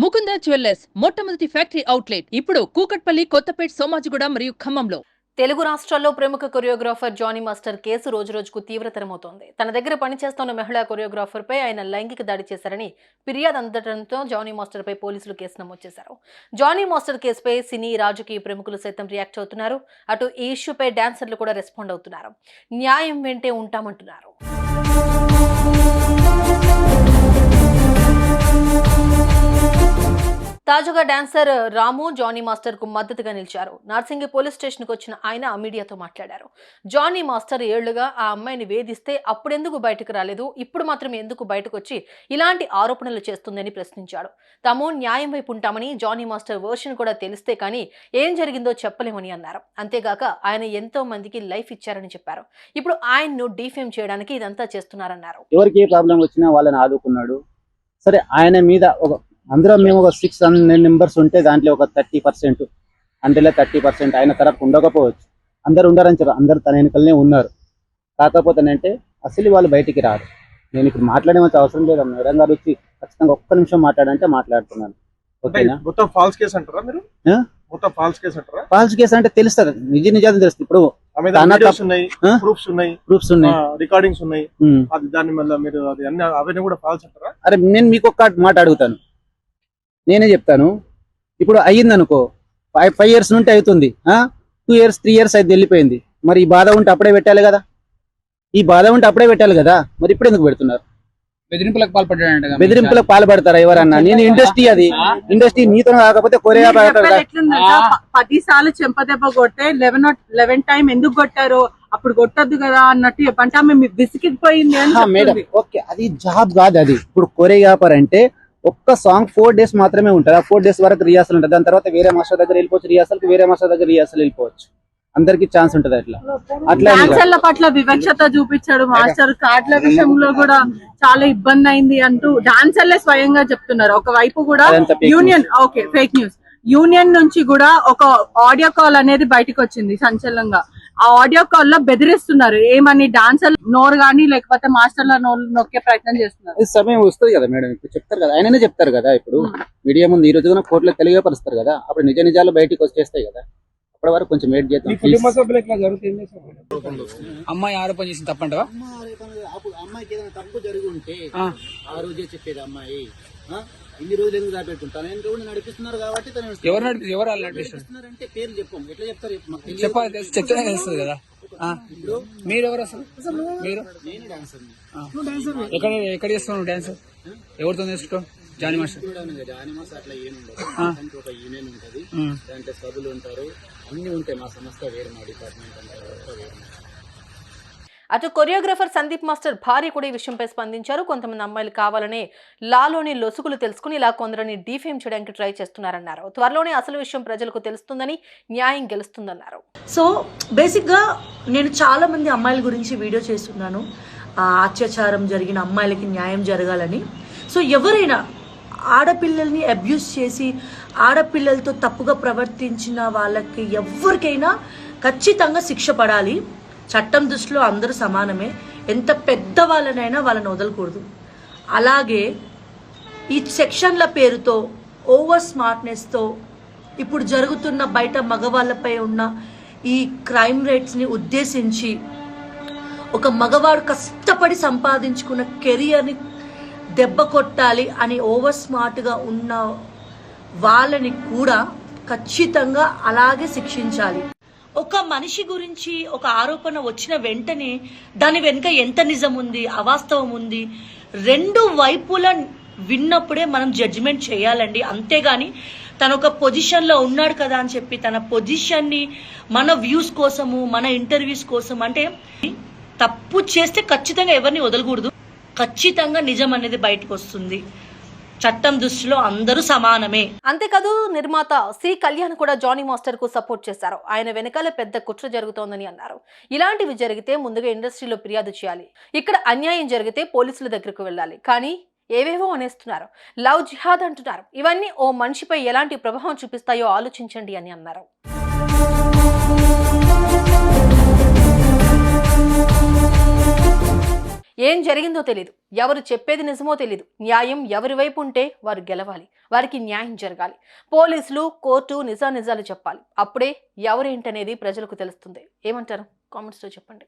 Mukunda jewellers మొట్టమొదటి factory outlet ఇప్పుడు కూకట్పల్లి కొత్తపేట్ సోమాజిగూడ మరియు ఖమ్మంలో. తెలుగు రాష్ట్రాల్లో ప్రముఖ కొరియోగ్రాఫర్ జానీ మాస్టర్ కేసు రోజు రోజుకు తీవ్రతరమవుతోంది. తన దగ్గర పనిచేస్తున్న మహిళా కొరియోగ్రాఫర్పై ఆయన లైంగిక దాడి చేశారని ఫిర్యాదు అందడంతో జానీ మాస్టర్పై పోలీసులు కేసు నమోదు చేశారు. జానీ మాస్టర్ కేసుపై సినీ రాజకీయ ప్రముఖులు సైతం రియాక్ట్ అవుతున్నారు. అటు ఈ ఇష్యూపై డాన్సర్లు కూడా రెస్పాండ్ అవుతున్నారు. న్యాయం వెంటే ఉంటామంటున్నారు. తాజాగా డాన్సర్ రాము జానీ మాస్టర్కు మద్దతుగా నిలిచారు. నార్సింగి పోలీస్ స్టేషన్కు వచ్చిన ఆయన మీడియాతో మాట్లాడారు. జానీ మాస్టర్ ఏళ్ళుగా ఆ అమ్మాయిని వేధిస్తే అప్పుడెందుకు బయటకు రాలేదు? ఇప్పుడు మాత్రం ఎందుకు బయటకు వచ్చి ఇలాంటి ఆరోపణలు చేస్తుందని ప్రశ్నించాడు. తాము న్యాయం వైపు ఉంటామని జానీ మాస్టర్ వర్షన్ కూడా తెలిస్తే కానీ ఏం జరిగిందో చెప్పలేమని అన్నారు. అంతేగాక ఆయన ఎంతో మందికి లైఫ్ ఇచ్చారని చెప్పారు. ఇప్పుడు ఆయన్ను డిఫేమ్ చేయడానికి ఇదంతా చేస్తున్నారన్నారు. ఎవరికి ఏ ప్రాబ్లం వచ్చినా వాళ్ళని ఆదుకున్నాడు. సరే ఆయన మీద ఒక అందరం మేము ఒక సిక్స్ హండ్రెడ్ మెంబర్స్ ఉంటే దాంట్లో ఒక థర్టీ పర్సెంట్ అంటే థర్టీ పర్సెంట్ ఆయన తరపు ఉండకపోవచ్చు. అందరు ఉండరని చెప్పారు అందరు తన వెనుకలనే ఉన్నారు. కాకపోతే అంటే అసలు వాళ్ళు బయటికి రారు. నేను ఇప్పుడు మాట్లాడేమంత అవసరం లేదు. మేడం గారు వచ్చి ఖచ్చితంగా ఒక్క నిమిషం మాట్లాడంటే మాట్లాడుతున్నాను. ఓకేనా? మొత్తం ఫాల్స్ కేసు అంటారా మీరు? ఆ? మొత్తం ఫాల్స్ కేసు అంటారా? ఫాల్స్ కేసు అంటే తెలుస్తుంది. నిజ నిజాలు తెలుస్తుంది. ఇప్పుడు ఉన్నాయి? ప్రూఫ్స్ ఉన్నాయి ప్రూఫ్స్ ఉన్నాయి. రికార్డింగ్స్ ఉన్నాయి. అది మీరు అది అన్ని అవన్నీ కూడా ఫాల్స్ అంటారా? అరే నేను మీకు ఒక్క మాట అడుగుతాను. నేనే చెప్తాను. ఇప్పుడు అయ్యింది అనుకో ఫైవ్ ఫైవ్ ఇయర్స్ నుండి అవుతుంది. టూ ఇయర్స్ త్రీ ఇయర్స్ అయితే వెళ్ళిపోయింది. మరి ఈ బాధ ఉంటే అప్పుడే పెట్టాలి కదా? ఈ బాధ ఉంటే అప్పుడే పెట్టాలి కదా? మరి ఇప్పుడు ఎందుకు పెడుతున్నారు? బెదిరింపులకు పాల్పడ్డాడంట బెదిరింపులకు పాల్పడతారా ఎవరన్నా? నేను ఇండస్ట్రీ అది. ఇండస్ట్రీ మీతో కాకపోతే కొరియా పది సార్లు చెంపదెబ్బ కొట్టే లెవెన్ లెవెన్ టైం ఎందుకు కొట్టారు? అప్పుడు కొట్టద్దు కదా అన్నట్టు చెప్పంటే ఆమె అని మేడం. ఓకే అది జాబ్ కాదు అది. ఇప్పుడు కొరియోగ్రాఫర్ అంటే ఒక్క సాంగ్ ఫోర్ డేస్ మాత్రమే ఉంటుంది. ఆ ఫోర్ డేస్ వరకు రిహార్సల్ ఉంటుంది. దాని తర్వాత వేరే మాస్టర్ దగ్గర వెళ్ళిపోవచ్చు రిహార్సల్ వేరే మాస్టర్ దగ్గర రిహార్సల్ వెళ్ళిపోవచ్చు. అందరికి ఛాన్స్ ఉంటుంది అట్లా. అట్లా పట్ల వివక్షత చూపించాడు మాస్టర్. కార్డుల విషయంలో కూడా చాలా ఇబ్బంది అయింది అంటూ డాన్సర్లే స్వయంగా చెప్తున్నారు. ఒకవైపు కూడా union okay fake news union నుంచి కూడా ఒక ఆడియో కాల్ అనేది బయటకు వచ్చింది సంచలనంగా. ఆ ఆడియో కాల్లో బెదిరిస్తున్నారు. ఏమని డాన్సర్ నోరు గానీ లేకపోతే మాస్టర్ల నోరు నొక్కే ప్రయత్నం చేస్తున్నారు. సమయం వస్తుంది కదా మేడం. ఇప్పుడు చెప్తారు కదా ఆయననే చెప్తారు కదా ఇప్పుడు. మీడియా ముందు ఈ రోజున కోర్టులో తెలియపరుస్తారు కదా. అప్పుడు నిజ నిజాలు బయటికి వచ్చేస్తాయి కదా. అప్పటి వరకు కొంచెం వెయిట్ చేద్దాం. అమ్మాయి ఆరోపణ చేసింది తప్పంటవా? అమ్మాయికి ఏదైనా తప్పు జరిగి ఉంటే ఆ. రోజే చెప్పేది అమ్మాయి? ఇన్ని రోజులు ఎందుకు దాపెట్టుకుంటాను ఆయన కూడా నడిపిస్తున్నారు కాబట్టి తను ఎవరు నడిపి ఎవరు నడిపిస్తారు నడిపిస్తున్నారంటే పేరు చెప్పం. ఎట్లా చెప్తారు. చెప్పాలి చెప్తేనే తెలుస్తుంది కదా. ఆ. మీరు ఎవరు అసలు? మీరు? నేను. ఎక్కడ ఎక్కడ చేస్తున్నావు డాన్స్? ఎవరితో నేర్చుకో? Johnny master. జానిమాస్ అట్లా ఏమి ఉండదు. ఒక యూనియన్ ఉంటది. దాంట్లో సభ్యులు ఉంటారు. అన్ని ఉంటాయి మా సంస్థ వేరే మా డిపార్ట్మెంట్ అంతా వేరే. అటు కొరియోగ్రాఫర్ సందీప్ మాస్టర్ భార్య కూడా ఈ విషయంపై స్పందించారు. కొంతమంది అమ్మాయిలు కావాలనే లాలోని లొసుగులు తెలుసుకుని ఇలా కొందరిని డీఫేమ్ చేయడానికి ట్రై చేస్తున్నారన్నారు. త్వరలోనే అసలు విషయం ప్రజలకు తెలుస్తుందని న్యాయం గెలుస్తుందన్నారు. సో బేసిక్గా నేను చాలా మంది అమ్మాయిల గురించి వీడియో చేస్తున్నాను. అత్యాచారం జరిగిన అమ్మాయిలకి న్యాయం జరగాలని. సో ఎవరైనా ఆడపిల్లల్ని అబ్యూస్ చేసి ఆడపిల్లలతో తప్పుగా ప్రవర్తించిన వాళ్ళకి ఎవరికైనా ఖచ్చితంగా శిక్ష పడాలి. చట్టం దృష్టిలో అందరూ సమానమే. ఎంత పెద్ద వాళ్ళనైనా వాళ్ళని వదలకూడదు. అలాగే ఈ సెక్షన్ల పేరుతో ఓవర్ స్మార్ట్నెస్తో ఇప్పుడు జరుగుతున్న బయట మగవాళ్ళపై ఉన్న ఈ క్రైమ్ రేట్స్ని ఉద్దేశించి ఒక మగవాడు కష్టపడి సంపాదించుకున్న కెరియర్ని దెబ్బ కొట్టాలి అని ఓవర్ స్మార్ట్గా ఉన్న వాళ్ళని కూడా ఖచ్చితంగా అలాగే శిక్షించాలి. ఒక మనిషి గురించి ఒక ఆరోపణ వచ్చిన వెంటనే దాని వెనుక ఎంత నిజం ఉంది అవాస్తవం ఉంది రెండు వైపుల విన్నప్పుడే మనం జడ్జిమెంట్ చేయాలండి. అంతేగాని తను ఒక పొజిషన్లో ఉన్నాడు కదా అని చెప్పి తన పొజిషన్ని మన వ్యూస్ కోసము మన ఇంటర్వ్యూస్ కోసం అంటే తప్పు చేస్తే ఖచ్చితంగా ఎవరిని వదలకూడదు. ఖచ్చితంగా నిజం అనేది బయటకు వస్తుంది చట్టం దృష్టిలో అందరూ సమానమే. అంతేకాదు నిర్మాత సి కళ్యాణ్ కూడా జానీ మాస్టర్కు సపోర్ట్ చేశారు. ఆయన వెనకాల పెద్ద కుట్ర జరుగుతోందని అన్నారు. ఇలాంటివి జరిగితే ముందుగా ఇండస్ట్రీలో ఫిర్యాదు చేయాలి. ఇక్కడ అన్యాయం జరిగితే పోలీసుల దగ్గరకు వెళ్ళాలి. కానీ ఏవేవో అనేస్తున్నారు. లవ్ జిహాద్ అంటున్నారు. ఇవన్నీ ఓ మనిషిపై ఎలాంటి ప్రభావం చూపిస్తాయో ఆలోచించండి అని అన్నారు. ఏం జరిగిందో తెలియదు ఎవరు చెప్పేది నిజమో తెలియదు న్యాయం ఎవరి వైపు ఉంటే వారు గెలవాలి. వారికి న్యాయం జరగాలి. పోలీసులు కోర్టు నిజానిజాలు చెప్పాలి. అప్పుడే ఎవరేంటనేది ప్రజలకు తెలుస్తుంది. ఏమంటారు? కామెంట్స్లో చెప్పండి.